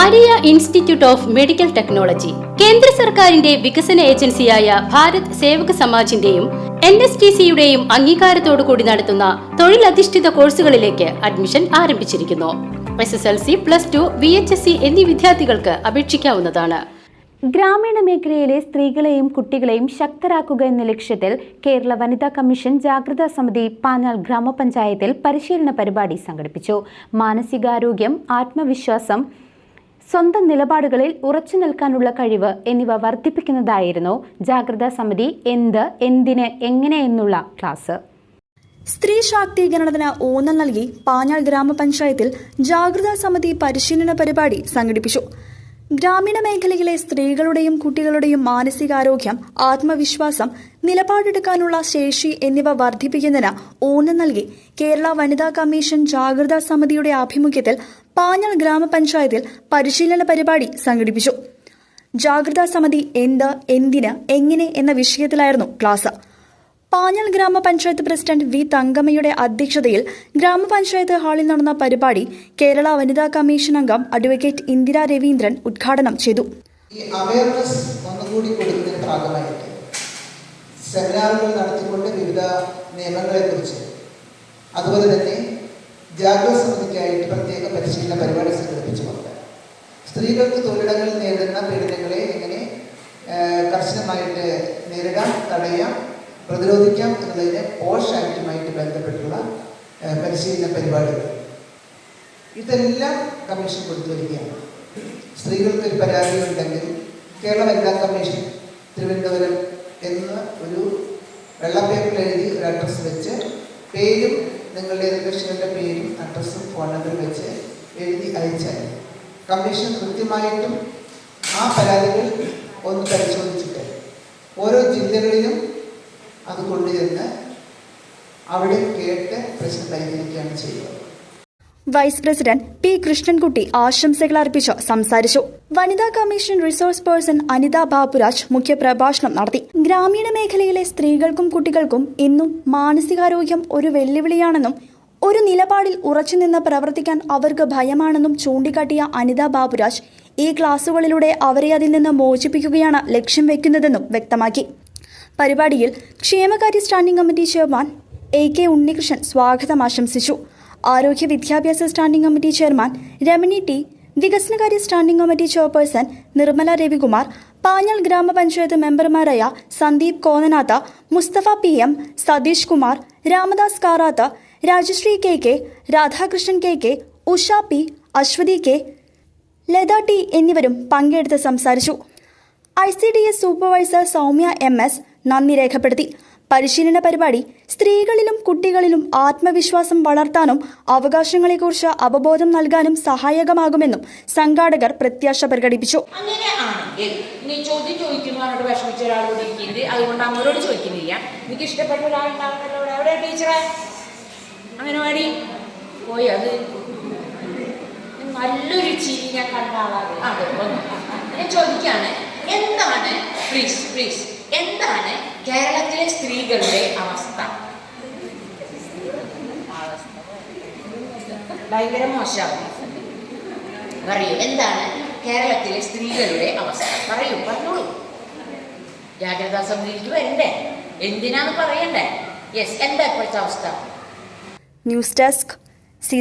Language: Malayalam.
Maria institute of medical technology കേന്ദ്ര സർക്കാരിന്റെ വികസന ഏജൻസിയായ ഭാരത് സേവക സമാജിന്റെയും എൻ എസ് ടി സിയുടെയും അംഗീകാരത്തോടു കൂടി നടത്തുന്ന തൊഴിലധിഷ്ഠിത കോഴ്സുകളിലേക്ക് അഡ്മിഷൻ ആരംഭിച്ചിരിക്കുന്നു. S S L C plus two V H S C എന്നീ വിദ്യാർത്ഥികൾക്ക് അപേക്ഷിക്കാവുന്നതാണ്. ഗ്രാമീണ മേഖലയിലെ സ്ത്രീകളെയും കുട്ടികളെയും ശക്തരാക്കുക എന്ന ലക്ഷ്യത്തിൽ കേരള വനിതാ കമ്മീഷൻ ജാഗ്രതാ സമിതി പാഞ്ഞാൽ ഗ്രാമപഞ്ചായത്തിൽ പരിശീലന പരിപാടി സംഘടിപ്പിച്ചു. മാനസികാരോഗ്യം ആത്മവിശ്വാസം സ്വന്തം നിലപാടുകളിൽ ഉറച്ചു നിൽക്കാനുള്ള കഴിവ് എന്നിവ വർദ്ധിപ്പിക്കുന്നതായിരുന്നു ജാഗ്രതാ സമിതി എന്ത് എന്തിന് എങ്ങനെ എന്നുള്ള ക്ലാസ്. സ്ത്രീ ശാക്തീകരണത്തിന് ഊന്നൽ നൽകി പാഞ്ഞാൾ ഗ്രാമപഞ്ചായത്തിൽ ജാഗ്രതാ സമിതി പരിശീലന പരിപാടി സംഘടിപ്പിച്ചു. ഗ്രാമീണ മേഖലയിലെ സ്ത്രീകളുടെയും കുട്ടികളുടെയും മാനസികാരോഗ്യം ആത്മവിശ്വാസം നിലപാടെടുക്കാനുള്ള ശേഷി എന്നിവ വർദ്ധിപ്പിക്കുന്നതിന് ഊന്നൽ നൽകി. കേരള വനിതാ കമ്മീഷൻ ജാഗ്രതാ സമിതിയുടെ ആഭിമുഖ്യത്തിൽ പാഞ്ഞൽ ഗ്രാമപഞ്ചായത്തിൽ പരിശീലന പരിപാടി സംഘടിപ്പിച്ചു. ജാഗ്രതാ സമിതി എന്ത് എന്തിന് എങ്ങനെ എന്ന വിഷയത്തിലായിരുന്നു ക്ലാസ്. പാഞ്ഞൽ ഗ്രാമപഞ്ചായത്ത് പ്രസിഡന്റ് വി തങ്കമ്മയുടെ അധ്യക്ഷതയിൽ ഗ്രാമപഞ്ചായത്ത് ഹാളിൽ നടന്ന പരിപാടി കേരള വനിതാ കമ്മീഷൻ അംഗം അഡ്വക്കേറ്റ് ഇന്ദിര രവീന്ദ്രൻ ഉദ്ഘാടനം ചെയ്തു. ഈ അവയർനെസ് ഒന്നുകൂടി കൊടുക്കുന്നതിന് ഭാഗമായിട്ട് സെമിനാറുകൾ നടത്തിക്കൊണ്ട് വിവിധ നിയമങ്ങളെക്കുറിച്ച്. അതുപോലെ തന്നെ ജാഗ്രത സമിതിക്കായിട്ട് പ്രത്യേക പരിശീലന പരിപാടി സംഘടിപ്പിച്ചുകൊണ്ട്. സ്ത്രീകൾക്ക് തൊഴിലിടങ്ങളിൽ നേരിടുന്ന പീഡനങ്ങളെ എങ്ങനെ കർശനമായിട്ട് നേരിടാം തടയാം പ്രതിരോധിക്കാം എന്നതിന് പോഷ് ആക്റ്റുമായിട്ട് ബന്ധപ്പെട്ടുള്ള പരിശീലന പരിപാടികൾ. ഇതെല്ലാം കമ്മീഷൻ കൊടുത്തു വരികയാണ് സ്ത്രീകൾക്ക് ഒരു പരാതി ഉണ്ടെങ്കിൽ കേരള വനിതാ കമ്മീഷൻ തിരുവനന്തപുരം എന്ന ഒരു വെള്ളപ്പേപ്പറിൽ എഴുതി ഒരു അഡ്രസ്സ് വെച്ച് പേരും നിങ്ങളുടെ എതിർകക്ഷികളുടെ പേരും അഡ്രസ്സും ഫോൺ നമ്പറും വെച്ച് എഴുതി അയച്ചാൽ കമ്മീഷൻ കൃത്യമായിട്ടും ആ പരാതികൾ ഒന്ന് പരിശോധിച്ചിട്ട് ഓരോ ജില്ലകളിലും അത് കൊണ്ടുചെന്ന് അവിടെ കേട്ട് പ്രശ്നം പരിഹരിക്കുകയാണ് ചെയ്യുന്നത് വൈസ് പ്രസിഡന്റ് പി കൃഷ്ണൻകുട്ടി ആശംസകൾ അർപ്പിച്ച് സംസാരിച്ചു. വനിതാ commission resource person Anitha Baburaj മുഖ്യപ്രഭാഷണം നടത്തി. ഗ്രാമീണ മേഖലയിലെ സ്ത്രീകൾക്കും കുട്ടികൾക്കും ഇന്നും മാനസികാരോഗ്യം ഒരു വെല്ലുവിളിയാണെന്നും ഒരു നിലപാടിൽ ഉറച്ചുനിന്ന് പ്രവർത്തിക്കാൻ അവർക്ക് ഭയമാണെന്നും ചൂണ്ടിക്കാട്ടിയ അനിത ബാബുരാജ് ഈ ക്ലാസുകളിലൂടെ അവരെ അതിൽ നിന്ന് മോചിപ്പിക്കുകയാണ് ലക്ഷ്യം വെക്കുന്നതെന്നും വ്യക്തമാക്കി. പരിപാടിയിൽ ക്ഷേമകാര്യ standing committee chairman A K Unnikrishnan സ്വാഗതം ആശംസിച്ചു. ആരോഗ്യ വിദ്യാഭ്യാസ standing committee chairman Ramani T വികസനകാര്യ standing committee chairperson Nirmala Ravikumar Panjal ഗ്രാമപഞ്ചായത്ത് മെമ്പർമാരായ Sandeep Konnanath Musthafa P M Satheesh Kumar Ramadas Karath Rajasree K K Radhakrishnan K K Usha P Aswathy K Latha T എന്നിവരും പങ്കെടുത്ത് സംസാരിച്ചു. I C D S supervisor Soumya M S നന്ദി രേഖപ്പെടുത്തി. പരിശീലന പരിപാടി സ്ത്രീകളിലും കുട്ടികളിലും ആത്മവിശ്വാസം വളർത്താനും അവകാശങ്ങളെക്കുറിച്ച് അവബോധം നൽകാനും സഹായകമാകുമെന്നും സംഘാടകർ പ്രത്യാശ പ്രകടിപ്പിച്ചു. ഇഷ്ടപ്പെട്ട എവിടെ ടീച്ചറെ? പോയി അത്. നല്ലൊരു ചിരി ഞാൻ കണ്ട ആളാണ്. അതെ ഞാൻ ചോദിക്കാണ് എന്താണ്? Please please. എന്താണ് കേരളത്തിലെ സ്ത്രീകളുടെ അവസ്ഥ? ഭയങ്കര മോശമാണ്. പറയൂ എന്താണ് കേരളത്തിലെ സ്ത്രീകളുടെ അവസ്ഥ? പറയൂ പറഞ്ഞോളൂ. ജാഗ്രതാ സമിതിയിലേക്ക് വരണ്ടേ? എന്തിനാന്ന് പറയണ്ടേ? യെസ് എന്താ ഇപ്പോഴത്തെ അവസ്ഥ? News desk C